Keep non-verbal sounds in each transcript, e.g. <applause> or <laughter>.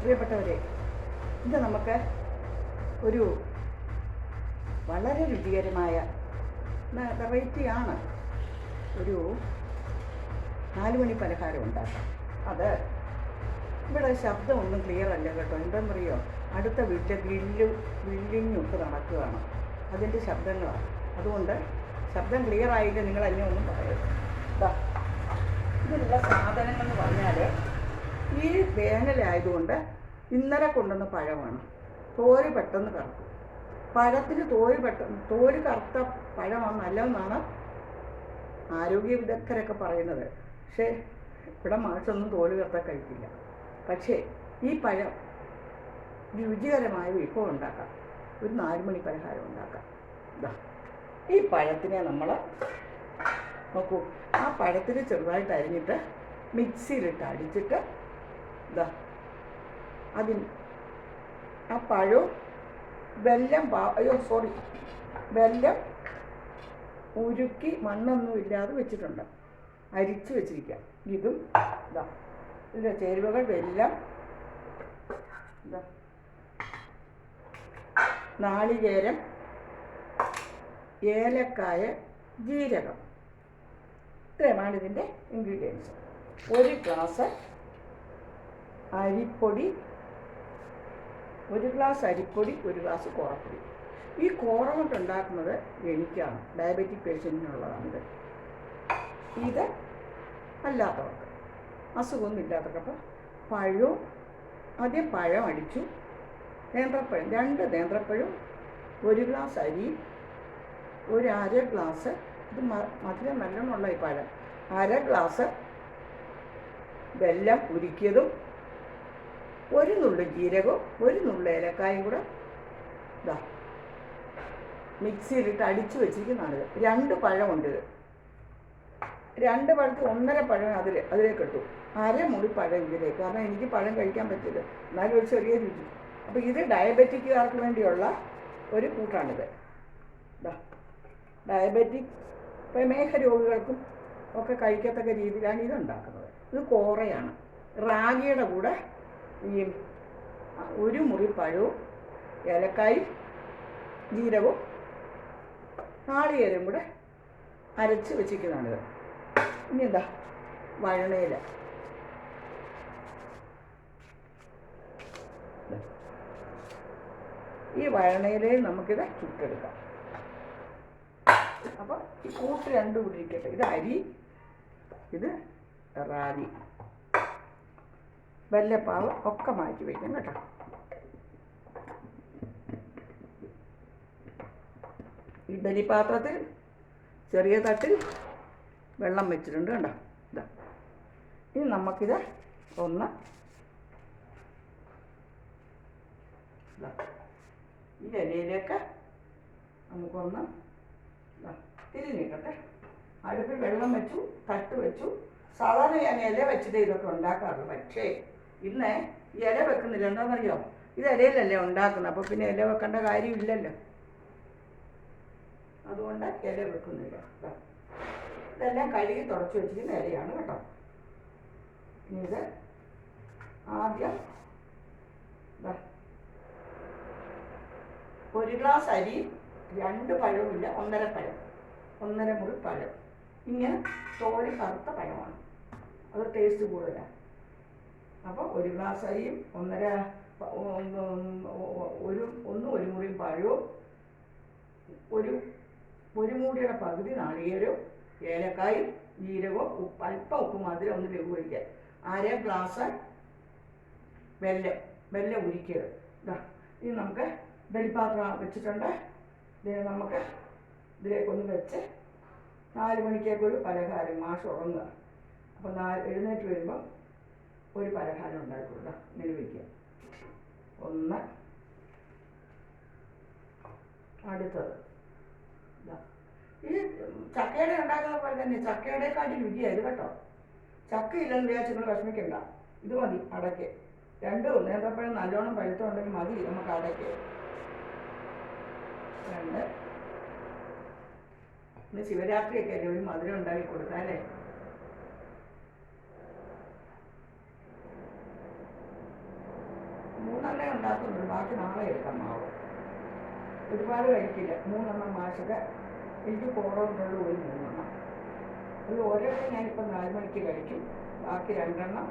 പ്രിയപ്പെട്ടവരെ ഇത് നമുക്ക് ഒരു വളരെ രുചികരമായ വെറൈറ്റി ആണ് ഒരു നാലുമണി പലഹാരം ഉണ്ടാക്കാം. അത് ഇവിടെ ശബ്ദമൊന്നും ക്ലിയർ അല്ല കേട്ടോ. എന്താണെന്നറിയോ അടുത്ത വീട്ടിലെ ഗ്രില്ല് ഗ്രില്ലിങ്ങൊക്കെ നടക്കുകയാണ്. അതിന്റെ ശബ്ദങ്ങളാണ്. അതുകൊണ്ട് ശബ്ദം ക്ലിയർ ആയില്ല നിങ്ങൾ എന്നെ ഒന്നും പറയരുത്. ഇതിലുള്ള സാധനങ്ങൾ എന്ന് പറഞ്ഞാൽ ഈ വേനലായതുകൊണ്ട് ഇന്നലെ കൊണ്ടുവന്ന പഴമാണ്. തോൽ പെട്ടെന്ന് കറക്കും. പഴത്തിന് തോൽ പെട്ടെന്ന് തോൽ കറുത്ത പഴമാണ് നല്ലതെന്നാണ് ആരോഗ്യ വിദഗ്ധരൊക്കെ പറയുന്നത്. പക്ഷേ ഇവിടെ മാഷൊന്നും തോൽ കറുത്ത കഴിക്കില്ല. പക്ഷേ ഈ പഴം രുചികരമായ വിഭവം ഉണ്ടാക്കാം. ഒരു നാലുമണി പലഹാരം ഉണ്ടാക്കാം. ഇതാ ഈ പഴത്തിനെ നമ്മൾ നോക്കൂ. ആ പഴത്തിന് ചെറുതായിട്ട് അരിഞ്ഞിട്ട് മിക്സിയിലിട്ട് അടിച്ചിട്ട് ഇതാ അതിന്. ആ പഴവും വെല്ലം അയ്യോ സോറി വെല്ലം ഉരുക്കി മണ്ണൊന്നും ഇല്ലാതെ വെച്ചിട്ടുണ്ട്. അരിച്ചു വെച്ചിരിക്കാം. ഇതും ഇതാ ഇതിന്റെ ചേരുവകൾ വെല്ലം ഇതാ നാളികേരം ഏലക്കായ ജീരകം. ഇത്രയുമാണ് ഇതിന്റെ ഇൻഗ്രീഡിയൻസ് ഒരു ഗ്ലാസ് അരിപ്പൊടി ഒരു ഗ്ലാസ് അരിപ്പൊടി ഒരു ഗ്ലാസ് കോറപ്പൊടി. ഈ കോറ കൊണ്ടുണ്ടാക്കുന്നത് എനിക്കാണ്. ഡയബറ്റിക് പേഷ്യന്റിനുള്ളതാണിത്. ഇത് അല്ലാത്തവർക്ക്. അസുഖമൊന്നും ഇല്ലാത്തവർക്ക് അപ്പം പഴവും ആദ്യം പഴം അടിച്ചു. നേന്ത്രപ്പഴം രണ്ട് നേന്ത്രപ്പഴം ഒരു ഗ്ലാസ് അരി ഒരു അര ഗ്ലാസ് ഇത് മധുരം നല്ലോണമുള്ള ഈ പഴം. അര ഗ്ലാസ് വെല്ലം ഉരുക്കിയതും ഒരു നുള്ളു ജീരകവും ഒരു നുള്ളു ഏലക്കായും കൂടെ ഇതാ മിക്സിയിലിട്ട് അടിച്ചു വെച്ചിരിക്കുന്നതാണിത് രണ്ട് പഴമുണ്ട് ഇത്. രണ്ട് പഴത്തിൽ ഒന്നര പഴം അതിൽ അതിലേക്ക് ഇട്ടു. അരമുറി പഴം ഇതിലേക്ക്. കാരണം എനിക്ക് പഴം കഴിക്കാൻ പറ്റില്ല. എന്നാലും ഒരു ചെറിയ രുചി. അപ്പോൾ ഇത് ഡയബറ്റിക്കുകാർക്ക് വേണ്ടിയുള്ള ഒരു കൂട്ടാണിത്. ഡയബറ്റിക് പ്രമേഹ രോഗികൾക്കും ഒക്കെ കഴിക്കത്തക്ക രീതിയിലാണ് ഇത് ഉണ്ടാക്കുന്നത് ഇത് കോറയാണ്. റാഗിയുടെ കൂടെ ഈ ഒരു മുറി പഴവും ഏലക്കായും ജീരകവും നാളികേരം കൂടെ അരച്ച് വെച്ചിരിക്കുന്നതാണിത്. ഇനി എന്താ? വഴണയില. ഈ വഴണയിലയിൽ നമുക്കിത് ചുട്ടെടുക്കാം. അപ്പോൾ ഈ കൂട്ട് രണ്ടും കൂടി ഇരിക്കട്ടെ. ഇത് അരി ഇത് റാഗി. വെല്ലപ്പാവ് ഒക്കെ മാറ്റി വയ്ക്കും കേട്ടോ. ഇഡലി പാത്രത്തിൽ ചെറിയ തട്ടിൽ വെള്ളം വെച്ചിട്ടുണ്ട് കണ്ടോ? ഇതാ ഇനി നമുക്കിത് ഒന്ന് ഈ ഇലയിലേക്ക് നമുക്കൊന്ന് ഇതാ തിരിഞ്ഞിട്ടെ അടുപ്പിൽ വെള്ളം വെച്ചു തട്ട് വെച്ചു. സാധാരണ ഞാൻ ഇല വെച്ചിട്ട് ഇതൊക്കെ ഉണ്ടാക്കാറുള്ളൂ. പക്ഷേ ഇന്ന് ഇല വെക്കുന്നില്ല. എന്താണെന്നറിയോ ഇത് ഇലയിലല്ലേ ഉണ്ടാക്കുന്നത്. അപ്പോൾ പിന്നെ ഇല വെക്കേണ്ട കാര്യമില്ലല്ലോ. അതുകൊണ്ട് ഇല വെക്കുന്നില്ല. ഇതെല്ലാം കഴുകി തുടച്ച് വെച്ചിരിക്കുന്ന ഇലയാണ് കേട്ടോ. ഇത് ആദ്യം. ഒരു ഗ്ലാസ് അരി രണ്ട് പഴവുമില്ല ഒന്നര പഴം. ഒന്നര മുറി പഴം. ഇങ്ങനെ തോൽ കറുത്ത പഴമാണ്. അത് ടേസ്റ്റ് കൂടുതലാണ് അപ്പോൾ ഒരു ഗ്ലാസ് അരിയും ഒന്നര ഒരു ഒന്ന് ഒരു മുറിയും പഴവും ഒരു ഒരു മൂടിയുടെ പകുതി നാളികേരവും ഏലക്കായും ജീരകവും ഉപ്പ് അല്പം ഉപ്പ് മധുരം ഒന്ന് ലഘൂകരിക്കുക അര ഗ്ലാസ് വെല്ലം വെല്ലം ഉരിക്കരുത് ഇതാ ഇനി നമുക്ക് വെളിപ്പാത്രം വെച്ചിട്ടുണ്ട്. ഇതിനെ നമുക്ക് ഇതിലേക്കൊന്ന് വെച്ച് നാല് മണിക്കേക്കൊരു പലഹാരം മാഷ് ഉറങ്ങുക. അപ്പോൾ നാല് എഴുന്നേറ്റ് വരുമ്പോൾ ഒരു പലഹാരം ഉണ്ടാക്കുക നിരൂപിക്കുക ഒന്ന്. അടുത്തത്. ഇതാ. ഈ ചക്കയുടെ ഉണ്ടാക്കുന്ന പോലെ തന്നെ ചക്കയുടെക്കാട്ടി രുചിയായത് കേട്ടോ. ചക്ക ഇല്ലെന്ന് വിചാരിച്ച് നിങ്ങൾ വിഷമിക്കണ്ട. ഇത് മതി അടയ്ക്ക്. രണ്ടും നേന്ത്രപ്പഴം നല്ലോണം പഴുത്തുണ്ടെങ്കിൽ മതി നമുക്ക് അടയ്ക്ക്. രണ്ട്. ഇന്ന് ശിവരാത്രിയൊക്കെ അല്ലേ? ഒരു മധുരം ഉണ്ടാക്കി കൊടുക്കാല്ലേ ഉണ്ടാക്കുന്നുള്ളൂ ബാക്കി നാളെ എടുക്കാം മാവ്. ഒരുപാട് കഴിക്കില്ല. മൂന്നെണ്ണം മാഷൊക്കെ എനിക്ക് കുറവുണ്ടുള്ളൂ ഒരു മൂന്നെണ്ണം. അത് ഒരെണ്ണം ഞാനിപ്പോൾ നാല് മണിക്ക് കഴിക്കും. ബാക്കി രണ്ടെണ്ണം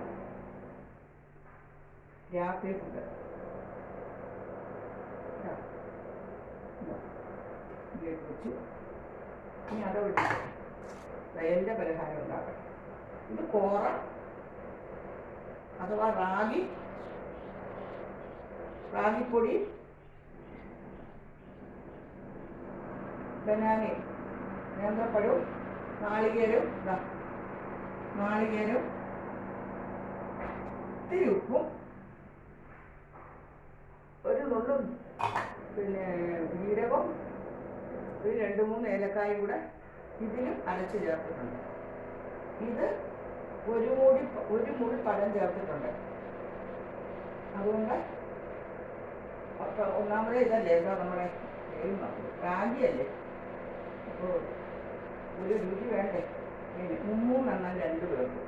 രാത്രി. ഇതിലേക്ക് വെച്ചു. ഇനി അത് ഒഴിച്ചു വയലിന്റെ പലഹാരം ഉണ്ടാക്കണം ഇത് കോറ അഥവാ റാഗി റാഗിപ്പൊടി ബനാനയും നേന്ത്രപ്പഴവും നാളികേരവും നാളികേരവും ഇത്തിരി ഉപ്പും ഒരു നുള്ളും പിന്നെ ജീരകം ഒരു രണ്ട് മൂന്ന് ഏലക്കായും കൂടെ ഇതിലും അരച്ച് ചേർത്തിട്ടുണ്ട്. ഇത് ഒരു മൂടി ഒരു മുൾ പഴം ചേർത്തിട്ടുണ്ട്. അതുകൊണ്ട് ഒന്നാമതേ ഇതല്ലേ? എന്താ നമ്മുടെ റാഗിയല്ലേ? അപ്പോൾ ഒരു രുചി വേണ്ടേ? മുമ്മൂന്നെണ്ണം മൂന്നെണ്ണം രണ്ട് പേർക്ക്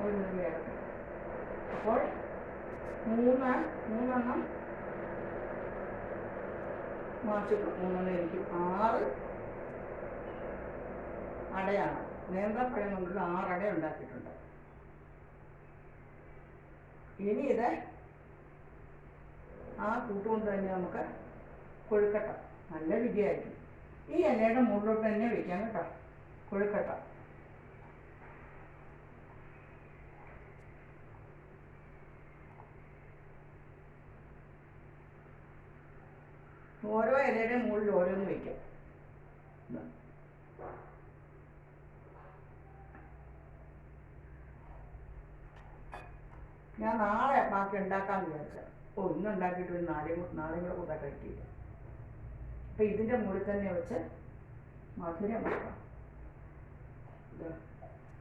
ഒരു മുറിയാണ് അപ്പോൾ മൂന്ന് മൂന്നെണ്ണം മാർച്ചിട്ട് മൂന്നിന് എനിക്ക് ആറ് അടയാണ്. നേന്ത്രപ്പഴം കൊണ്ടുള്ള ആറ് അട ഉണ്ടാക്കിയിട്ടുണ്ട്. ഇനി ഇത് ആ കൂട്ടുകൊണ്ട് തന്നെ നമുക്ക് കൊഴുക്കട്ട. നല്ല വിജയമായിരിക്കും ഈ ഇലയുടെ മുകളിലോട്ട് തന്നെ വെക്കാം കേട്ടോ. കൊഴുക്കട്ട. ഓരോ ഇലയുടെ മുകളിൽ ഓരോന്ന് വെക്കാം. ഞാൻ നാളെ ബാക്കി ഉണ്ടാക്കാൻ വിചാരിച്ചത്. ഓ ഇന്ന് ഉണ്ടാക്കിയിട്ട് ഒരു നാളെയും നാളെയും കൂടെ കൂട്ടാൻ കഴിക്കില്ല അപ്പൊ ഇതിന്റെ മുകളിൽ തന്നെ വെച്ച് മധുരം വെക്കാം.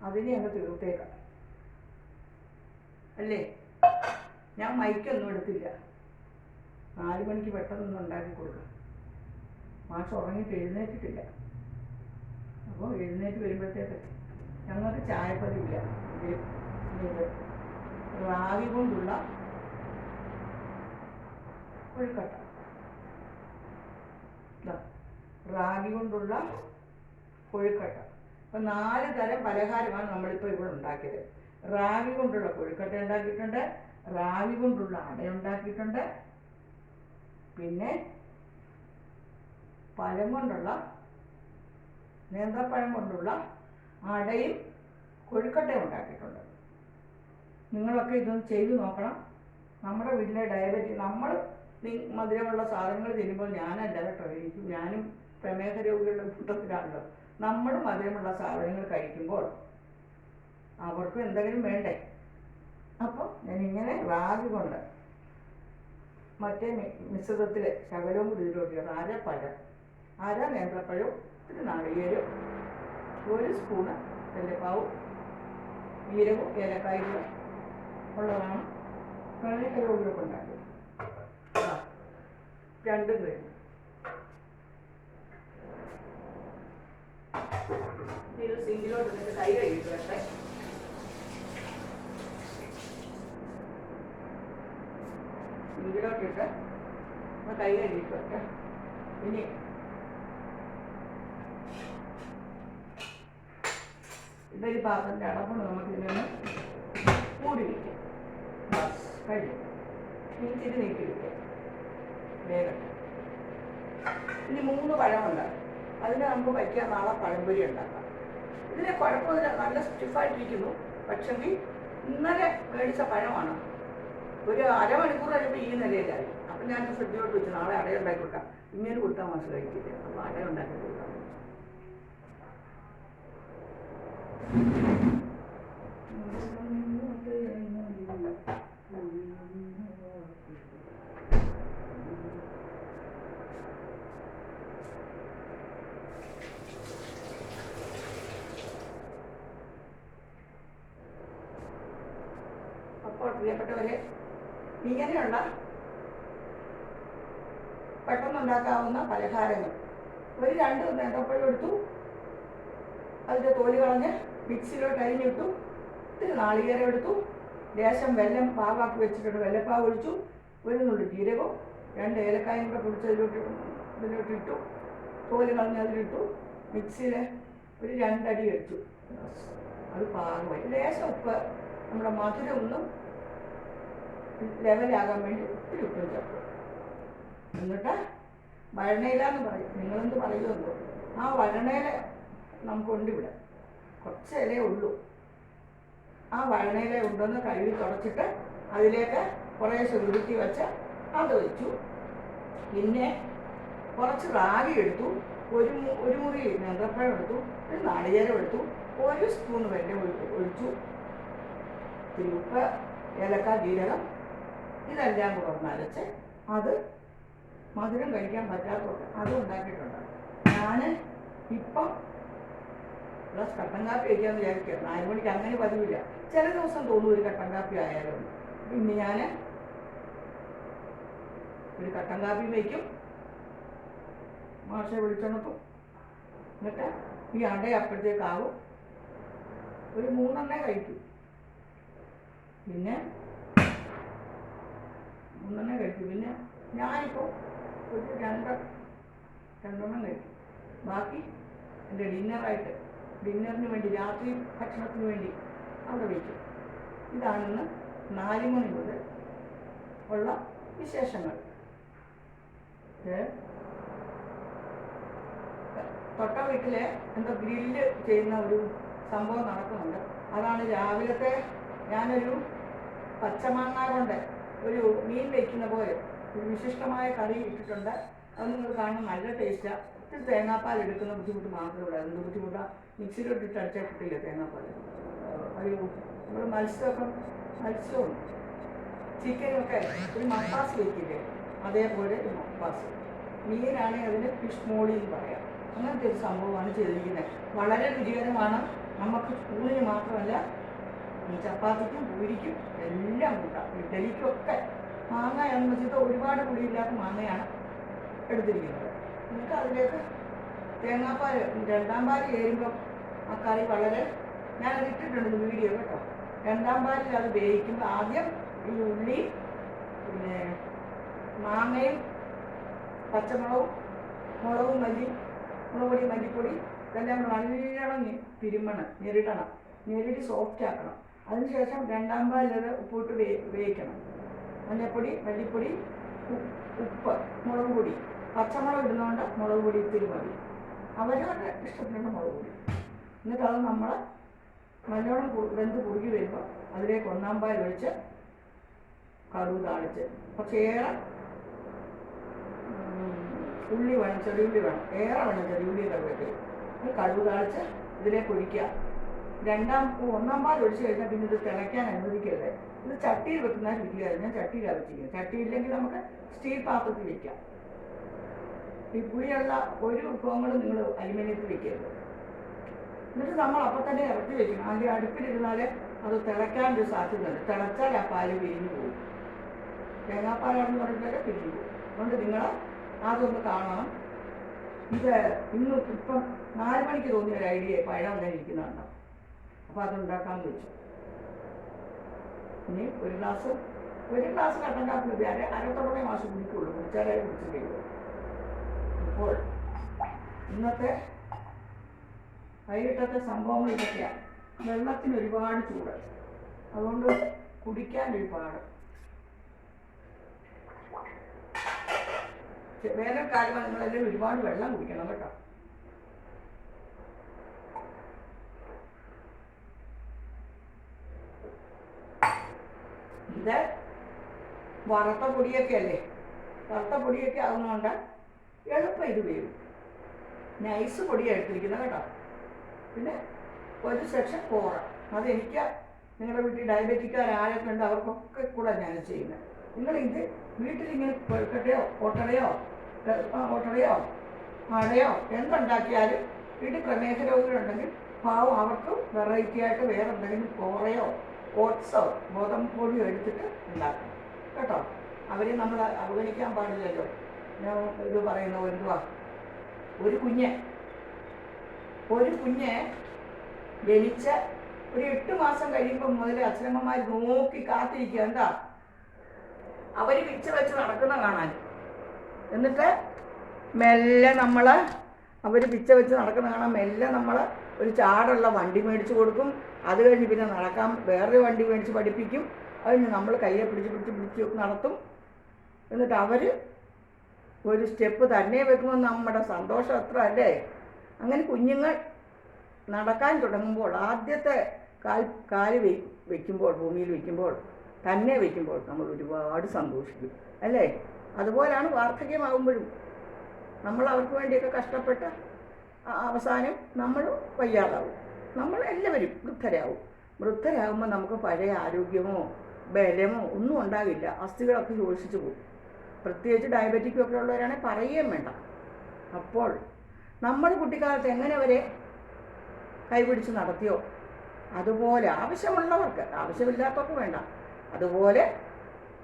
അതിനെ അങ്ങ് തീർത്തേക്കാം. അല്ലേ? ഞാൻ മൈക്കൊന്നും എടുത്തില്ല. നാല് മണിക്ക് പെട്ടെന്ന് ഉണ്ടാക്കി കൊടുക്കാം മാഷ് ഉറങ്ങിയിട്ട് എഴുന്നേറ്റിട്ടില്ല. അപ്പോൾ എഴുന്നേറ്റ് വരുമ്പോഴത്തേക്ക് ഞങ്ങൾക്ക് ചായപ്പതില്ല ഇത് റാഗി കൊണ്ടുള്ള കൊഴുക്കട്ട റാഗി കൊണ്ടുള്ള കൊഴുക്കട്ട. അപ്പം നാല് തരം പലഹാരമാണ് നമ്മളിപ്പോൾ ഇവിടെ ഉണ്ടാക്കിയത്. റാഗി കൊണ്ടുള്ള കൊഴുക്കട്ട ഉണ്ടാക്കിയിട്ടുണ്ട് റാഗി കൊണ്ടുള്ള അട ഉണ്ടാക്കിയിട്ടുണ്ട് പിന്നെ പഴം കൊണ്ടുള്ള നേന്ത്രപ്പഴം കൊണ്ടുള്ള അടയും കൊഴുക്കട്ടയും ഉണ്ടാക്കിയിട്ടുണ്ട്. നിങ്ങളൊക്കെ ഇതൊന്ന് ചെയ്തു നോക്കണം. നമ്മുടെ വീട്ടിലെ ഡയബറ്റിസ് നമ്മൾ മധുരമുള്ള സാധനങ്ങൾ ചെയ്യുമ്പോൾ ഞാനല്ല കേട്ടോ ഞാനും പ്രമേഹ രോഗികളുടെ കൂട്ടത്തിലാണല്ലോ. നമ്മൾ മധുരമുള്ള സാധനങ്ങൾ കഴിക്കുമ്പോൾ അവർക്കും എന്തെങ്കിലും വേണ്ടേ? അപ്പോൾ ഞാനിങ്ങനെ റാഗി കൊണ്ട് മറ്റേ മിശ്രിതത്തിൽ ശകലവും കൂടി ഇതിലോട്ട് അര പഴം അര നേന്ത്രപ്പഴവും ഒരു നാളികേരും ഒരു സ്പൂണ് വെള്ളപ്പാവും ജീരകവും ഏലക്കായും ഉള്ളതാണ്. കഴുകിയൊക്കെ ഉണ്ടാക്കി. രണ്ടും കഴിഞ്ഞു. ഇത് സിങ്കിലോട്ട് കൈ കഴിഞ്ഞിട്ട് വരട്ടെ. സിങ്കിലോട്ടിട്ട് ഒന്ന് കൈ കഴുകിയിട്ട് വരട്ടെ ഇനി ഇതൊരു പാത്രത്തിന്റെ അടപ്പുണ്ട്. നമുക്ക് ഇതിനൊന്ന് മൂടി വയ്ക്കാം ബസ് ഇനി ഇത് നീക്കി വയ്ക്കാം വേഗം. ഇനി മൂന്ന് പഴമുണ്ട്. അതിന് നമുക്ക് വയ്ക്കാൻ നാളെ പഴംപൊരി ഉണ്ടാക്കാം. ഇതിന് കുഴപ്പമില്ല നല്ല സ്റ്റിഫായിട്ടിരിക്കുന്നു പക്ഷെങ്കിൽ ഇന്നലെ മേടിച്ച പഴമാണ്. ഒരു അരമണിക്കൂർ കഴിയുമ്പോൾ ഈ നിലയിലായി അപ്പം ഞാൻ ഫ്രിഡ്ജിലോട്ട് വെച്ചു നാളെ അട ഉണ്ടാക്കി കൊടുക്കാം. ഇങ്ങനെ കൊടുത്താൽ മനസ്സ് കഴിക്കില്ല അപ്പോൾ അട ഉണ്ടാക്കി കൊടുക്കാം. അപ്പോൾ പ്രിയപ്പെട്ടവരെ ഇങ്ങനെയുള്ള പെട്ടെന്നുണ്ടാക്കാവുന്ന പലഹാരങ്ങൾ. ഒരു രണ്ട് നേന്ത്രപ്പഴം എടുത്തു അതിന്റെ തോൽ കളഞ്ഞ് മിക്സിയിലോട്ട് അരിഞ്ഞിട്ടു ഇത്തിരി നാളികേരം എടുത്തു ലേശം വെല്ലം പാവാക്കി വെച്ചിട്ടുണ്ട്. വെല്ലപ്പാവ് ഒഴിച്ചു ഒരു നുള്ളി ജീരകവും രണ്ട് ഏലക്കായും കൂടെ പൊടിച്ചതിലോട്ട് ഇതിലോട്ട് ഇട്ടു. തോൽ കളഞ്ഞ് അതിലിട്ടു. മിക്സിയിൽ ഒരു രണ്ടടി വെച്ചു. അത് പാകമായി. ലേശം ഉപ്പ് നമ്മുടെ മധുരം ഒന്നും ലെവലാകാൻ വേണ്ടി ഒത്തിരി ചേർത്തു എന്നിട്ട് വഴണയില എന്ന് പറയും. നിങ്ങളെന്ത് പറയുമെന്നോ ആ വഴണയില നമുക്കുണ്ട് ഇവിടെ കുറച്ച് ഇലയേ ഉള്ളൂ. ആ വഴണയില ഉണ്ടെന്ന് കഴുകി തുടച്ചിട്ട് അതിലേക്ക് കുറേശ്ശെ ഉരുട്ടി വെച്ച് അത് വെച്ചു. പിന്നെ കുറച്ച് റാഗി എടുത്തു. ഒരു ഒരു മുറി നേന്ത്രപ്പഴം എടുത്തു. ഒരു നാളികേരം എടുത്തു. ഒരു സ്പൂൺ ഒഴി- ഒഴിച്ചു. തിരുപ്പ് ഏലക്ക ജീരകം ഇതെല്ലാം കൂടെ ഒന്ന് അത് മധുരം കഴിക്കാൻ പറ്റാത്തത് അതും ഉണ്ടാക്കിയിട്ടുണ്ട്. ഞാൻ ഇപ്പം പ്ലസ് കട്ടൻ കാപ്പി കഴിക്കാമെന്ന് വിചാരിക്കുകയാണ്. നാല് മണിക്ക് അങ്ങനെ പതിവില്ല. ചില ദിവസം തോന്നും ഒരു കട്ടൻ കാപ്പി ആയാലും പിന്നെ ഞാൻ ഒരു കട്ടൻ കാപ്പി വയ്ക്കും മാഷെ വിളിച്ചെണ്ണത്തും എന്നിട്ട് ഈ അട അപ്പോഴത്തേക്കാവും. ഒരു മൂന്നെണ്ണേ കഴിക്കും. പിന്നെ കഴിക്കും പിന്നെ ഞാനിപ്പോൾ ഒരു രണ്ട് രണ്ടെണ്ണം കഴിച്ചു. ബാക്കി എന്റെ ഡിന്നറായിട്ട് ഡിന്നറിന് വേണ്ടി രാത്രി ഭക്ഷണത്തിന് വേണ്ടി അവിടെ വയ്ക്കും ഇതാണെന്ന് നാല് മണി മുതൽ ഉള്ള വിശേഷങ്ങൾ. തൊട്ട വീട്ടിലെ എന്തോ ഗ്രില്ല് ചെയ്യുന്ന ഒരു സംഭവം നടക്കുന്നുണ്ട്. അതാണ് രാവിലത്തെ ഞാനൊരു പച്ചമാങ്ങ കൊണ്ട് ഒരു മീൻ വെക്കുന്ന പോലെ ഒരു വിശിഷ്ടമായ കറി ഇട്ടിട്ടുണ്ട്. അത് നിങ്ങൾ കാണുമ്പോൾ നല്ല ടേസ്റ്റാണ് ഒത്തിരി തേങ്ങാപ്പാൽ എടുക്കുന്ന ബുദ്ധിമുട്ട് മാത്രമേ ഉള്ളൂ. അതിന്റെ ബുദ്ധിമുട്ടാണ് മിക്സിയിലോട്ട് ഇട്ട് കിട്ടില്ല തേങ്ങാപ്പാൽ. ഒരു നമ്മൾ മത്സ്യമൊക്കെ മത്സ്യവും ചിക്കനൊക്കെ ഒരു മപ്പാസ് വയ്ക്കില്ലേ അതേപോലെ ഒരു മപ്പാസ്. മീനാണെങ്കിൽ അതിന് ഫിഷ് മോളി എന്ന് പറയാം. അങ്ങനത്തെ ഒരു സംഭവമാണ് ചെയ്തിരിക്കുന്നത്. വളരെ രുചികരമാണ്. നമുക്ക് സ്കൂളിന് മാത്രമല്ല ചപ്പാത്തിക്കും പൂരിക്കും എല്ലാം കൂട്ടാം. ഇഡലിക്കൊക്കെ മാങ്ങ എന്ന് വെച്ചിട്ട് ഒരുപാട് പുളിയില്ലാത്ത മാങ്ങയാണ് എടുത്തിരിക്കുന്നത്. എന്നിട്ട് അതിലേക്ക് തേങ്ങാപ്പാൽ രണ്ടാം പാൽ ചേരുമ്പം ആ കറി വളരെ ഞാനത് ഇട്ടിട്ടുണ്ട് വീഡിയോ കേട്ടോ. രണ്ടാം പാലിൽ അത് വേവിക്കുമ്പോൾ ആദ്യം ഈ ഉള്ളി പിന്നെ മാങ്ങയും പച്ചമുളകും മുളകും മല്ലി മുളകുപൊടി മല്ലിപ്പൊടി ഇതെല്ലാം നല്ലോണം തിരുമ്മണം ഞെരിടണം ഞെരിടി സോഫ്റ്റ് ആക്കണം. അതിനുശേഷം രണ്ടാം പാലിൽ ഉപ്പിട്ട് വേ വേവിക്കണം. മഞ്ഞപ്പൊടി മല്ലിപ്പൊടി ഉപ്പ് മുളക് പൊടി. പച്ചമുളക് ഇടുന്നതുകൊണ്ട് മുളക് പൊടി ഇത്തിരി മതി. അവരവരുടെ ഇഷ്ടത്തിനുള്ള മുളക് പൊടി. എന്നിട്ട് അത് നമ്മൾ നല്ലോണം വെന്ത് കുറുകി വരുമ്പോൾ അതിലേക്ക് ഒന്നാം പാൽ ഒഴിച്ച് കടുക് താളിച്ച്. കുറച്ചേറെ ഉള്ളി വേണം ചെറിയുള്ളി വേണം. ഏറെ വേണം ചെറിയുള്ളി കറിവേപ്പില അത് കടുക് താളിച്ച് ഇതിലേക്ക് ഒഴിക്കുക. രണ്ടാം ഒന്നാം പാൽ ഒഴിച്ചു കഴിഞ്ഞാൽ പിന്നെ ഇത് തിളയ്ക്കാൻ അനുവദിക്കരുത്. ഇത് ചട്ടിയിൽ വെക്കുന്ന രുചിയായിരുന്നു ഞാൻ ചട്ടിയിലാണ് ചട്ടി ഇല്ലെങ്കിൽ നമുക്ക് സ്റ്റീൽ പാത്രത്തിൽ വെക്കാം. ഈ പുളിയുള്ള ഒരു വിഭവങ്ങളും നിങ്ങൾ അലുമിനിയത്തിൽ വെക്കരുത്. എന്നിട്ട് നമ്മൾ അപ്പം തന്നെ ഇറക്കി വെക്കണം. അതിൽ അടുപ്പിലിരുന്നാൽ അത് തിളയ്ക്കാനൊരു സാധ്യതയുണ്ട് തിളച്ചാൽ ആ പാൽ പിരിഞ്ഞു പോകും. തേങ്ങാപ്പാലാണെന്ന് പറഞ്ഞാൽ പിരിഞ്ഞു പോകും. അതുകൊണ്ട് നിങ്ങൾ അതൊന്ന് കാണണം. ഇത് ഇന്ന് ഇപ്പം നാല് മണിക്ക് തോന്നിയ ഒരു ഐഡിയ പഴം തന്നെ അപ്പോൾ അതുണ്ടാക്കാമെന്ന് വെച്ചു ഇനി ഒരു ഗ്ലാസ് ഒരു ഗ്ലാസ് കട്ടൻ കാപ്പി അര അരത്തോടെ മാസം കുടിക്കുള്ളൂ കുടിച്ചാലേ കുടിച്ചിട്ടില്ല അപ്പോൾ ഇന്നത്തെ വൈകിട്ടത്തെ സംഭവങ്ങൾ ഇതൊക്കെയാണ് വെള്ളത്തിന് ഒരുപാട് ചൂട്. അതുകൊണ്ട് കുടിക്കാൻ ഒരുപാട്. വേനൽക്കാലം നിങ്ങളെല്ലാം ഒരുപാട് വെള്ളം കുടിക്കണം കേട്ടോ. ഇത് വറുത്ത പൊടിയൊക്കെ അല്ലേ? വറുത്ത പൊടിയൊക്കെ ആകുന്നതുകൊണ്ട് എളുപ്പം ഇത് വരും നൈസ് പൊടിയാണ് എടുത്തിരിക്കുന്നത് കേട്ടോ. പിന്നെ ഒരു സെക്ഷൻ കോറ. അതെനിക്ക് നിങ്ങളുടെ വീട്ടിൽ ഡയബറ്റിക്കാർ ആരൊക്കെ ഉണ്ട്? അവർക്കൊക്കെ കൂടെ ഞാൻ ചെയ്യുന്നത്. നിങ്ങളിത് വീട്ടിലിങ്ങനെ കൊഴുക്കട്ടയോ ഓട്ടടയോ ഓട്ടടയോ അടയോ എന്തുണ്ടാക്കിയാലും വീട്ടിൽ പ്രമേഹ രോഗികളുണ്ടെങ്കിൽ പാവം അവർക്കും വെറൈറ്റി ആയിട്ട് വേറെ എന്തെങ്കിലും കോറയോ ഓട്സോ ഗോതമ്പ് പൊടിയോ എടുത്തിട്ട് ഉണ്ടാക്കണം. കേട്ടോ? അവരെ നമ്മൾ അവഗണിക്കാൻ പാടില്ലല്ലോ. ഞാൻ ഇത് പറയുന്ന എന്തുവാ? ഒരു കുഞ്ഞ്. ഒരു കുഞ്ഞ് ജനിച്ച ഒരു എട്ട് മാസം കഴിയുമ്പോൾ മുതൽ അച്ഛനമ്മമാർ നോക്കി കാത്തിരിക്കുക. എന്താ? അവർ പിച്ച വെച്ച് നടക്കുന്ന കാണാൻ. എന്നിട്ട് മെല്ലെ നമ്മൾ അവർ പിച്ച വെച്ച് നടക്കുന്ന കാണാൻ മെല്ലെ നമ്മൾ ഒരു ചാടുള്ള വണ്ടി മേടിച്ച് കൊടുക്കും. അത് കഴിഞ്ഞ് പിന്നെ നടക്കാൻ വേറൊരു വണ്ടി മേടിച്ച് പഠിപ്പിക്കും. അത് കഴിഞ്ഞ് നമ്മൾ കയ്യെ പിടിച്ച് പിടിച്ച് പിടിച്ച് നടത്തും. എന്നിട്ട് അവർ ഒരു സ്റ്റെപ്പ് തന്നെ വെക്കുമ്പോൾ നമ്മുടെ സന്തോഷം അത്ര അല്ലേ? അങ്ങനെ കുഞ്ഞുങ്ങൾ നടക്കാൻ തുടങ്ങുമ്പോൾ ആദ്യത്തെ കാൽ കാൽ വെ വെക്കുമ്പോൾ ഭൂമിയിൽ വെക്കുമ്പോൾ തന്നെ വെക്കുമ്പോൾ നമ്മൾ ഒരുപാട് സന്തോഷിക്കും. അല്ലേ? അതുപോലെയാണ് വാർദ്ധക്യമാകുമ്പോഴും നമ്മൾ അവർക്ക് വേണ്ടിയൊക്കെ കഷ്ടപ്പെട്ട് അവസാനം നമ്മൾ വയ്യാതാവും. നമ്മൾ എല്ലാവരും വൃദ്ധരാവും. വൃദ്ധരാകുമ്പോൾ നമുക്ക് പഴയ ആരോഗ്യമോ ബലമോ ഒന്നും ഉണ്ടാകില്ല അസ്ഥികളൊക്കെ യോജിച്ചു പോകും. പ്രത്യേകിച്ച് ഡയബറ്റിക്കും ഒക്കെ ഉള്ളവരാണെങ്കിൽ പറയുകയും വേണ്ട. അപ്പോൾ നമ്മൾ കുട്ടിക്കാലത്ത് എങ്ങനെ വരെ കൈപിടിച്ച് നടത്തിയോ? അതുപോലെ ആവശ്യമുള്ളവർക്ക് ആവശ്യമില്ലാത്തവർക്ക് വേണ്ട. അതുപോലെ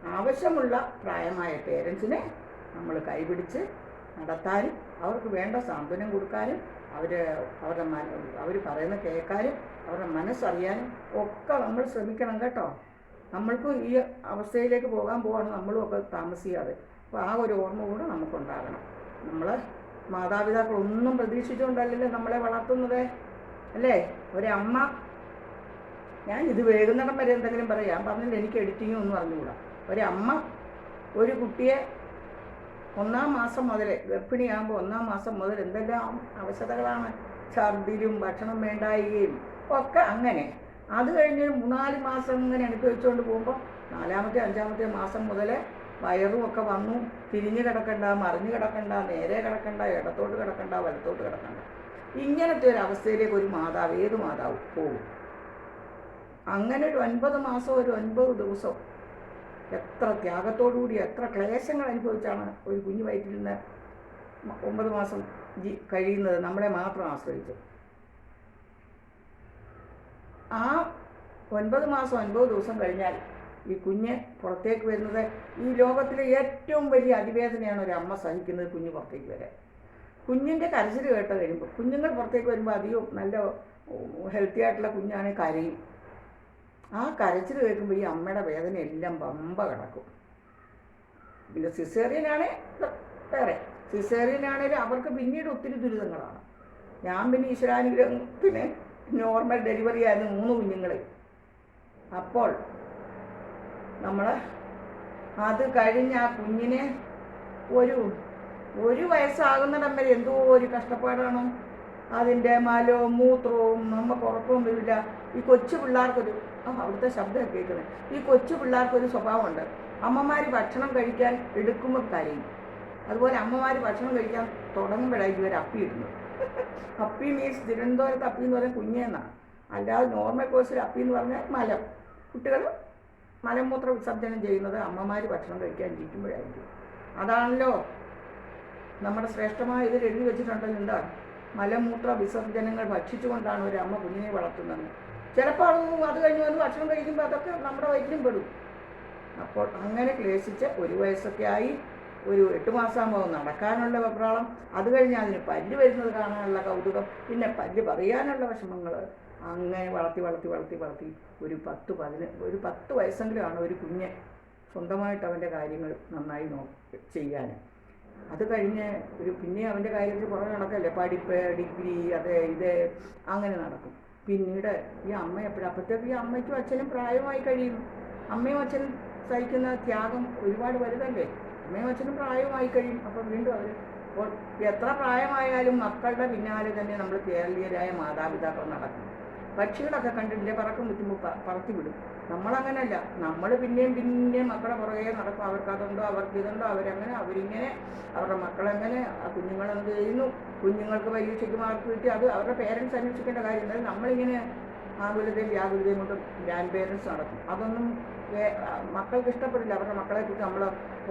ആവശ്യമുള്ള പ്രായമായ പേരൻസിനെ നമ്മൾ കൈപിടിച്ച് നടത്താനും അവർക്ക് വേണ്ട സാന്ത്വനം കൊടുക്കാനും അവർ അവരുടെ മന അവർ പറയുന്ന കേൾക്കാനും അവരുടെ മനസ്സറിയാനും ഒക്കെ നമ്മൾ ശ്രമിക്കണം കേട്ടോ. നമ്മൾക്കും ഈ അവസ്ഥയിലേക്ക് പോകാൻ പോവാണ് നമ്മളും ഒക്കെ താമസിക്കാതെ അപ്പോൾ ആ ഒരു ഓർമ്മ കൂടെ നമുക്കുണ്ടാകണം. നമ്മൾ മാതാപിതാക്കളൊന്നും പ്രതീക്ഷിച്ചുകൊണ്ടല്ലല്ലോ നമ്മളെ വളർത്തുന്നത് അല്ലേ? ഒരമ്മ ഞാൻ ഇത് വേകുന്നിടം വരെ എന്തെങ്കിലും പറയാം. പറഞ്ഞില്ല എനിക്ക് എഡിറ്റിംഗ് ഒന്നും അറിഞ്ഞുകൂടാ. ഒരമ്മ ഒരു കുട്ടിയെ ഒന്നാം മാസം മുതൽ ഗർഭിണിയാകുമ്പോൾ ഒന്നാം മാസം മുതൽ എന്തെല്ലാം അവശതകളാണ്? ഛർദിലും ഭക്ഷണം വേണ്ടായികയും ഒക്കെ അങ്ങനെ. അത് കഴിഞ്ഞ് മൂന്നാൽ മാസം ഇങ്ങനെ അനുഭവിച്ചുകൊണ്ട് പോകുമ്പോൾ നാലാമത്തെ അഞ്ചാമത്തെ മാസം മുതൽ വയറും ഒക്കെ വന്നു. തിരിഞ്ഞ് കിടക്കണ്ട മറിഞ്ഞ് കിടക്കണ്ട നേരെ കിടക്കണ്ട ഇടത്തോട്ട് കിടക്കണ്ട വലത്തോട്ട് കിടക്കണ്ട. ഇങ്ങനത്തെ ഒരു അവസ്ഥയിലേക്ക് ഒരു മാതാവ് ഏത് മാതാവ് പോകും. അങ്ങനെ ഒരു ഒൻപത് മാസം ഒരു ഒൻപത് ദിവസം എത്ര ത്യാഗത്തോടുകൂടി എത്ര ക്ലേശങ്ങൾ അനുഭവിച്ചാണ് ഒരു കുഞ്ഞു വയറ്റിൽ നിന്ന് ഒമ്പത് മാസം ജി കഴിയുന്നത് നമ്മളെ മാത്രം ആശ്രയിച്ച്. ആ ഒൻപത് മാസം ഒൻപത് ദിവസം കഴിഞ്ഞാൽ ഈ കുഞ്ഞ് പുറത്തേക്ക് വരുന്നത് ഈ ലോകത്തിലെ ഏറ്റവും വലിയ അതിവേദനയാണ് ഒരു അമ്മ സഹിക്കുന്നത് കുഞ്ഞ് പുറത്തേക്ക് വരെ കുഞ്ഞിന്റെ കരച്ചിൽ കേട്ട് കഴിയുമ്പോൾ കുഞ്ഞുങ്ങൾ പുറത്തേക്ക് വരുമ്പോൾ അധികം നല്ല ഹെൽത്തി ആയിട്ടുള്ള കുഞ്ഞാണെങ്കിൽ കരയും. ആ കരച്ചിൽ കേൾക്കുമ്പോൾ ഈ അമ്മയുടെ വേദന എല്ലാം പമ്പ കിടക്കും. പിന്നെ സിസേറിയനാണേ വേറെ. സിസേറിയനാണേലും അവർക്ക് പിന്നീട് ഒത്തിരി ദുരിതങ്ങളാണ്. ഞാൻ പിന്നെ ഈശ്വരാനുഗ്രഹത്തിന് നോർമൽ ഡെലിവറി ആയിരുന്നു മൂന്ന് കുഞ്ഞുങ്ങളെ. അപ്പോൾ നമ്മൾ അത് കഴിഞ്ഞ് ആ കുഞ്ഞിനെ ഒരു ഒരു വയസ്സാകുന്നിടം വരെ എന്തോ ഒരു കഷ്ടപ്പാടാണ്? അതിന്റെ മലവും മൂത്രവും നമുക്ക് ഉറക്കവും വരില്ല. ഈ കൊച്ചു പിള്ളേർക്കൊരു ആ അവിടുത്തെ ശബ്ദം കേൾക്കുന്നത് ഈ കൊച്ചു പിള്ളേർക്കൊരു സ്വഭാവമുണ്ട്. അമ്മമാർ ഭക്ഷണം കഴിക്കാൻ എടുക്കുമ്പോൾ കരയും. അതുപോലെ അമ്മമാർ ഭക്ഷണം കഴിക്കാൻ തുടങ്ങുമ്പോഴായിരിക്കും ഇവർ അപ്പി ഇടുന്നത്. <laughs> അപ്പി മീൻസ് തിരുവനന്തപുരത്ത് അപ്പി എന്ന് പറയുന്നത് കുഞ്ഞേന്നാണ് അല്ലാതെ നോർമൽ കോഴ്സിൽ അപ്പി എന്ന് പറഞ്ഞാൽ മലം. കുട്ടികൾ മലമൂത്ര വിസർജനം ചെയ്യുന്നത് അമ്മമാർ ഭക്ഷണം കഴിക്കാൻ ഇരിക്കുമ്പോഴായിരിക്കും. അതാണല്ലോ നമ്മുടെ ശ്രേഷ്ഠമായ ഇതിൽ എഴുതി വെച്ചിട്ടുണ്ടല്ലോ എന്താണ്? മലമൂത്ര വിസർജനങ്ങൾ ഭക്ഷിച്ചുകൊണ്ടാണ് ഒരു അമ്മ കുഞ്ഞിനെ വളർത്തുന്നത്. ചിലപ്പോൾ അത് അത് കഴിഞ്ഞ് വന്ന് ഭക്ഷണം കഴിക്കുമ്പോൾ അതൊക്കെ നമ്മുടെ വയറ്റിലും പെടും. അപ്പോൾ അങ്ങനെ ക്ലേശിച്ച് ഒരു വയസ്സൊക്കെ ആയി ഒരു എട്ട് മാസമാകുമ്പോൾ നടക്കാനുള്ള വെപ്രാളം. അത് കഴിഞ്ഞ് അതിന് പല്ല് വരുന്നത് കാണാനുള്ള കൗതുകം. പിന്നെ പല്ല് പറയാനുള്ള വിഷമങ്ങൾ അങ്ങനെ വളർത്തി വളർത്തി വളർത്തി വളർത്തി ഒരു പത്ത് പതിന ഒരു പത്ത് വയസ്സെങ്കിലുമാണ് ഒരു കുഞ്ഞ് സ്വന്തമായിട്ട് അവന്റെ കാര്യങ്ങൾ നന്നായി നോ ചെയ്യാൻ. അത് കഴിഞ്ഞ് ഒരു പിന്നെ അവന്റെ കാര്യത്തിൽ കുറേ നടക്കല്ലേ? പഠിപ്പ് ഡിഗ്രി അത് ഇത് അങ്ങനെ നടക്കും. പിന്നീട് ഈ അമ്മ എപ്പോഴും? അപ്പോഴത്തേക്ക് ഈ അമ്മയ്ക്കും അച്ഛനും പ്രായമായി കഴിയും അമ്മയും അച്ഛനും സഹിക്കുന്ന ത്യാഗം ഒരുപാട് വലുതല്ലേ? അമ്മയും അച്ഛനും പ്രായമായി കഴിയും. അപ്പം വീണ്ടും അവർ എത്ര പ്രായമായാലും മക്കളുടെ പിന്നാലെ തന്നെ നമ്മൾ കേരളീയരായ മാതാപിതാക്കൾ നടക്കും. പക്ഷികളൊക്കെ കണ്ടിട്ടില്ലേ? പറക്കും കുത്തുമ്പോൾ പറത്തി വിടും. നമ്മളങ്ങനല്ല. നമ്മൾ പിന്നെയും പിന്നെയും മക്കളെ പുറകെ നടക്കും. അവർക്ക് അതുണ്ടോ? അവർക്ക് ഇതുണ്ടോ? അവരങ്ങനെ അവരിങ്ങനെ അവരുടെ മക്കളെങ്ങനെ ആ കുഞ്ഞുങ്ങളെന്ത് ചെയ്യുന്നു? കുഞ്ഞുങ്ങൾക്ക് പരീക്ഷയ്ക്ക് മാർക്ക് കിട്ടി. അത് അവരുടെ പേരൻസ് അന്വേഷിക്കേണ്ട കാര്യമില്ല നമ്മളിങ്ങനെ ആകുലതയും വ്യാകുലതയും കൊണ്ട് ഗ്രാൻഡ് പേരൻസ് നടക്കും. അതൊന്നും മക്കൾക്ക് ഇഷ്ടപ്പെടില്ല. അവരുടെ മക്കളെ കുറിച്ച് നമ്മൾ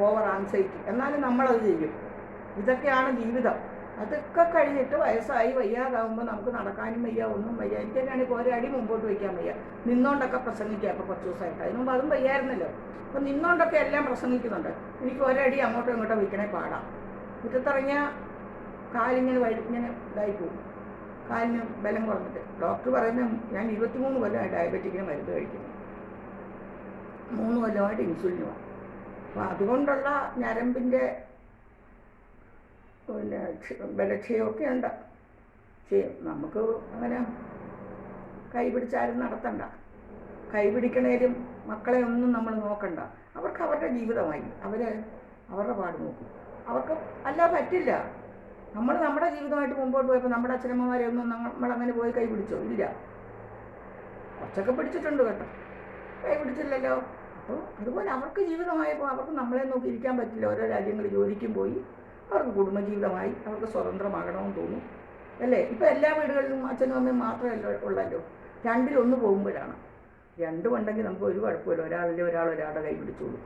ഓവർ ആൻസൈറ്റി എന്നാലും നമ്മളത് ചെയ്യും. ഇതൊക്കെയാണ് ജീവിതം. അതൊക്കെ കഴിഞ്ഞിട്ട് വയസ്സായി വയ്യാതാവുമ്പോൾ നമുക്ക് നടക്കാനും വയ്യ ഒന്നും വയ്യ. എനിക്ക് തന്നെയാണെങ്കിൽ ഒരടി മുമ്പോട്ട് വയ്ക്കാൻ വയ്യ. നിന്നോണ്ടൊക്കെ പ്രസംഗിക്കുക ഇപ്പോൾ കുറച്ച് ദിവസമായിട്ട്. അതിന് മുമ്പ് അതും വയ്യായിരുന്നല്ലോ. അപ്പോൾ നിന്നോണ്ടൊക്കെ എല്ലാം പ്രസംഗിക്കുന്നുണ്ട്. എനിക്ക് ഒരടി അങ്ങോട്ടും ഇങ്ങോട്ടും വയ്ക്കണേ പാടാം. മുറ്റത്തിറങ്ങിയ കാലിങ്ങനെ വഴി ഇങ്ങനെ ഇതായി പോകും. കാലിന് ബലം കുറഞ്ഞിട്ട്. ഡോക്ടർ പറയുന്ന ഞാൻ ഇരുപത്തിമൂന്ന് കൊല്ലമായി ഡയബറ്റിക്കിന് മരുന്ന് കഴിക്കുന്നു. മൂന്ന് കൊല്ലമായിട്ട് ഇൻസുലിനുമാണ് അപ്പോൾ അതുകൊണ്ടുള്ള ഞരമ്പിന്റെ പിന്നെ ക്ഷ- ബലക്ഷയമൊക്കെ ഉണ്ട്. ചെയ്യും നമുക്ക് അങ്ങനെ കൈ പിടിച്ചാലും നടത്തണ്ട. കൈ പിടിക്കണേലും മക്കളെ ഒന്നും നമ്മൾ നോക്കണ്ട. അവർക്ക് അവരുടെ ജീവിതമായി. അവർ അവരുടെ പാട് നോക്കും. അവർക്ക് അല്ല പറ്റില്ല. നമ്മൾ നമ്മുടെ ജീവിതമായിട്ട് മുമ്പോട്ട് പോയപ്പോൾ നമ്മുടെ അച്ഛനമ്മമാരെ ഒന്നും നമ്മളങ്ങനെ പോയി കൈ പിടിച്ചോ ഇല്ല. കുറച്ചൊക്കെ പിടിച്ചിട്ടുണ്ട് കേട്ടോ. കൈ പിടിച്ചില്ലല്ലോ അപ്പോൾ അതുപോലെ അവർക്ക് ജീവിതമായപ്പോൾ അവർക്ക് നമ്മളെ നോക്കി ഇരിക്കാൻ പറ്റില്ല. ഓരോ രാജ്യങ്ങളിൽ ജോലിക്കും പോയി അവർക്ക് കുടുംബജീവിതമായി അവർക്ക് സ്വതന്ത്രമാകണമെന്ന് തോന്നും. അല്ലേ? ഇപ്പം എല്ലാ വീടുകളിലും അച്ഛനും അമ്മയും മാത്രമല്ല ഉള്ളല്ലോ? രണ്ടിലൊന്ന് പോകുമ്പോഴാണ്. രണ്ടും ഉണ്ടെങ്കിൽ നമുക്ക് ഒരു കുഴപ്പമില്ല. ഒരാളിലെ ഒരാൾ ഒരാളുടെ കൈ പിടിച്ചോളൂ.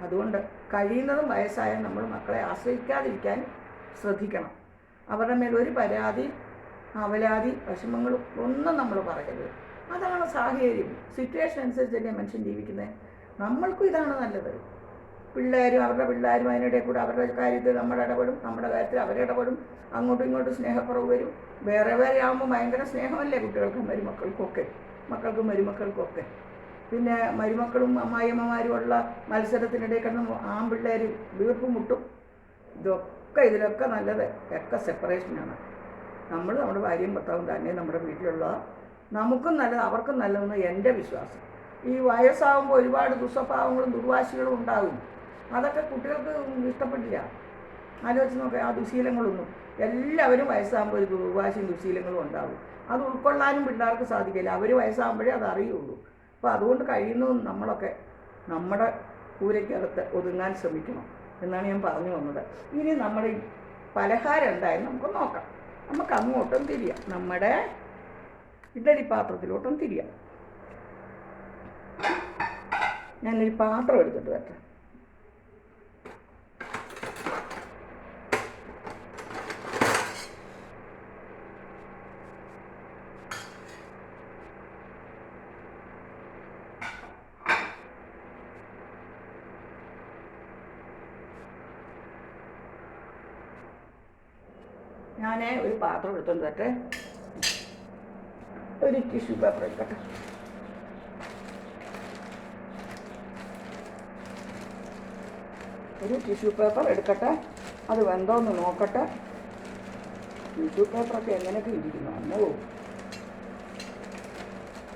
അതുകൊണ്ട് കഴിയുന്നതും വയസ്സായ നമ്മൾ മക്കളെ ആശ്രയിക്കാതിരിക്കാൻ ശ്രദ്ധിക്കണം. അവരുടെ മേൽ ഒരു പരാതി അവലാതി വിഷമങ്ങളും ഒന്നും നമ്മൾ പറയരുത്. അതാണ് സാഹചര്യം. സിറ്റുവേഷൻ അനുസരിച്ചല്ലേ മനുഷ്യൻ ജീവിക്കുന്നത് നമ്മൾക്കും ഇതാണ് നല്ലത്. പിള്ളേരും അവരുടെ പിള്ളേരും അതിനിടയിൽ കൂടെ അവരുടെ കാര്യത്തിൽ നമ്മൾ ഇടപെടും നമ്മുടെ കാര്യത്തിൽ അവരിടപെടും അങ്ങോട്ടും ഇങ്ങോട്ടും സ്നേഹക്കുറവ് വരും. വേറെ വേറെ ആകുമ്പോൾ ഭയങ്കര സ്നേഹമല്ലേ കുട്ടികൾക്കും മരുമക്കൾക്കൊക്കെ മക്കൾക്കും മരുമക്കൾക്കൊക്കെ. പിന്നെ മരുമക്കളും അമ്മായിയമ്മമാരുമുള്ള മത്സരത്തിനിടെ കിടന്ന് ആൺപിള്ളേർ വീർപ്പ് മുട്ടും. ഇതൊക്കെ ഇതിലൊക്കെ നല്ലത് ഒക്കെ സെപ്പറേഷനാണ് നമ്മൾ നമ്മുടെ ഭാര്യയും ഭർത്താവും തന്നെ നമ്മുടെ വീട്ടിലുള്ള നമുക്കും നല്ലത് അവർക്കും നല്ലതെന്ന് എന്റെ വിശ്വാസം. ഈ വയസ്സാകുമ്പോൾ ഒരുപാട് ദുസ്വഭാവങ്ങളും ദുർവാശികളും ഉണ്ടാകും. അതൊക്കെ കുട്ടികൾക്ക് ഇഷ്ടപ്പെട്ടില്ല. ആലോചിച്ച് നോക്കുക ആ ദുശീലങ്ങളൊന്നും. എല്ലാവരും വയസ്സാകുമ്പോൾ ഒരു ദുർവാശയും ദുശീലങ്ങളും ഉണ്ടാവും. അത് ഉൾക്കൊള്ളാനും പിള്ളേർക്ക് സാധിക്കില്ല. അവർ വയസ്സാകുമ്പോഴേ അത് അറിയുള്ളൂ. അപ്പോൾ അതുകൊണ്ട് കഴിയുന്നതും നമ്മളൊക്കെ നമ്മുടെ കൂരയ്ക്കകത്ത് ഒതുങ്ങാൻ ശ്രമിക്കണം എന്നാണ് ഞാൻ പറഞ്ഞു വന്നത്. ഇനി നമ്മുടെ പലഹാരം എന്തായാലും നമുക്ക് നോക്കാം. നമുക്ക് അങ്ങോട്ടും തിരിയാം. നമ്മുടെ ഇഡലി പാത്രത്തിലോട്ടും തിരിയാം. ഞാനൊരു പാത്രം എടുത്തിട്ട് വരട്ടെ ഞാൻ ഒരു പാത്രം എടുത്തോണ്ട് വരട്ടെ ഒരു ടിഷ്യൂ പേപ്പർ എടുക്കട്ടെ. ഒരു ടിഷ്യൂ പേപ്പർ എടുക്കട്ടെ. അത് വെന്തോന്ന് നോക്കട്ടെ. ടിഷ്യൂ പേപ്പറൊക്കെ എങ്ങനെയൊക്കെ ഇരിക്കുന്നു? അമ്മോ.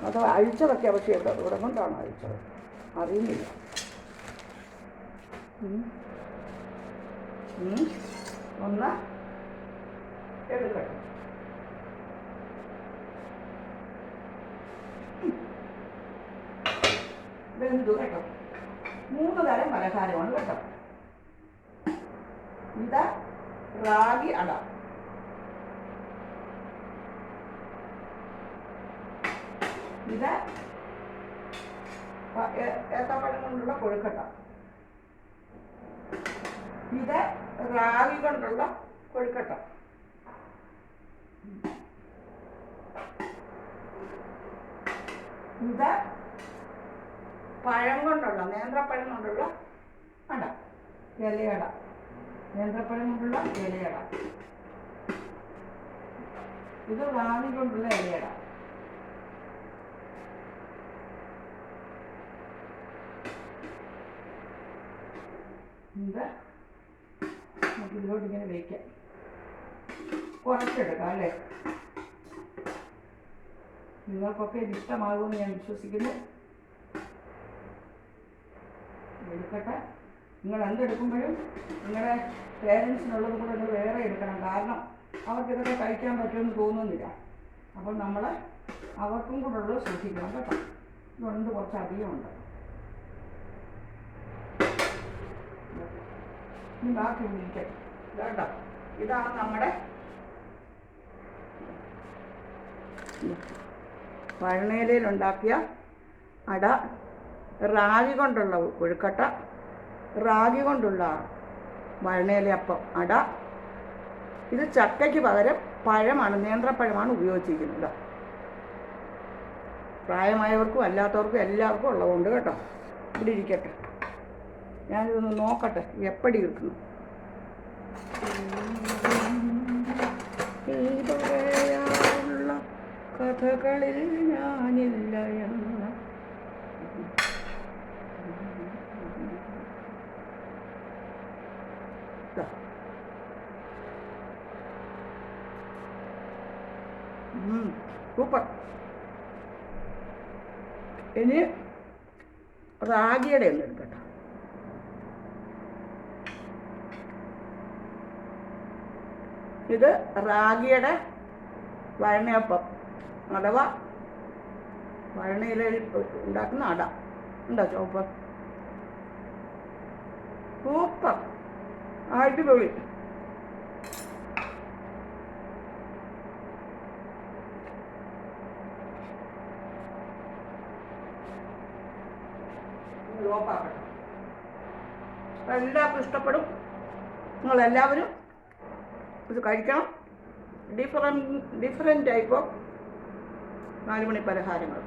അത് അഴിച്ചതൊക്കെ പക്ഷേ ഇവിടെ ഇവിടെ കൊണ്ടാണ് അഴിച്ചത്. അറിയുന്നില്ല. ഒന്ന്. എടുക്കട്ടെ വെന്തു കേട്ടോ? മൂന്ന് തരം പലഹാരമാണ് കേട്ടോ. ഇതാ റാഗി അട. ഇത് ഏത്തപ്പഴം കൊണ്ടുള്ള കൊഴുക്കട്ട. ഇത് റാഗി കൊണ്ടുള്ള കൊഴുക്കട്ട. ഇത് പഴം കൊണ്ടുള്ള നേന്ത്രപ്പഴം കൊണ്ടുള്ള അട ഇലയട നേന്ത്രപ്പഴം കൊണ്ടുള്ള ഇലയട ഇത് റാണി കൊണ്ടുള്ള ഇലയട ഇത് നമുക്ക് ഇതിലോട്ട് ഇങ്ങനെ വയ്ക്കാം കുറച്ചെടുക്കാം അല്ലേ? നിങ്ങൾക്കൊക്കെ ഇത് ഇഷ്ടമാകുമെന്ന് ഞാൻ വിശ്വസിക്കുന്നു. എടുക്കട്ടെ. നിങ്ങൾ എന്തെടുക്കുമ്പോഴും നിങ്ങളുടെ പേരൻസിനുള്ളത് കൂടെ നിങ്ങൾ വേറെ എടുക്കണം. കാരണം അവർക്ക് ഇതൊക്കെ കഴിക്കാൻ പറ്റുമെന്ന് തോന്നുന്നില്ല. അപ്പോൾ നമ്മൾ അവർക്കും കൂടെ ഉള്ളത് സൂക്ഷിക്കണം കേട്ടോ. ഇതുണ്ട് കുറച്ച് അധികമുണ്ട് ഇനി ബാക്കി വിളിക്കട്ടെ കേട്ടോ. ഇതാണ് നമ്മുടെ വഴണയിലുണ്ടാക്കിയ അട റാഗി കൊണ്ടുള്ള കൊഴുക്കട്ട റാഗി കൊണ്ടുള്ള വഴണയിലയപ്പം അട. ഇത് ചക്കയ്ക്ക് പകരം പഴമാണ് നേന്ത്രപ്പഴമാണ് ഉപയോഗിച്ചിരിക്കുന്നത്. പ്രായമായവർക്കും അല്ലാത്തവർക്കും എല്ലാവർക്കും ഉള്ളതുകൊണ്ട് കേട്ടോ. ഇവിടെ ഇരിക്കട്ടെ. ഞാനിതൊന്ന് നോക്കട്ടെ എപ്പടി കിട്ടുന്നു. കഥകളിൽ ഞാനില്ല സൂപ്പർ. ഇനി റാഗിയുടെ ഒന്ന് എടുക്കട്ടെ. ഇത് റാഗിയുടെ വഴണയപ്പം. അഥവാ വഴണയിലയിൽ ഉണ്ടാക്കുന്ന അട. ഉണ്ടോ ചോപ്പ്? സൂപ്പർ. അടിപൊളി. തൊഴിൽ എല്ലാവർക്കും ഇഷ്ടപ്പെടും. നിങ്ങളെല്ലാവരും ഇത് കഴിക്കണം. ഡിഫറെന്റ് ഡിഫറെന്റ് ടൈപ്പ് ഓഫ് നാലുമണി പലഹാരങ്ങൾ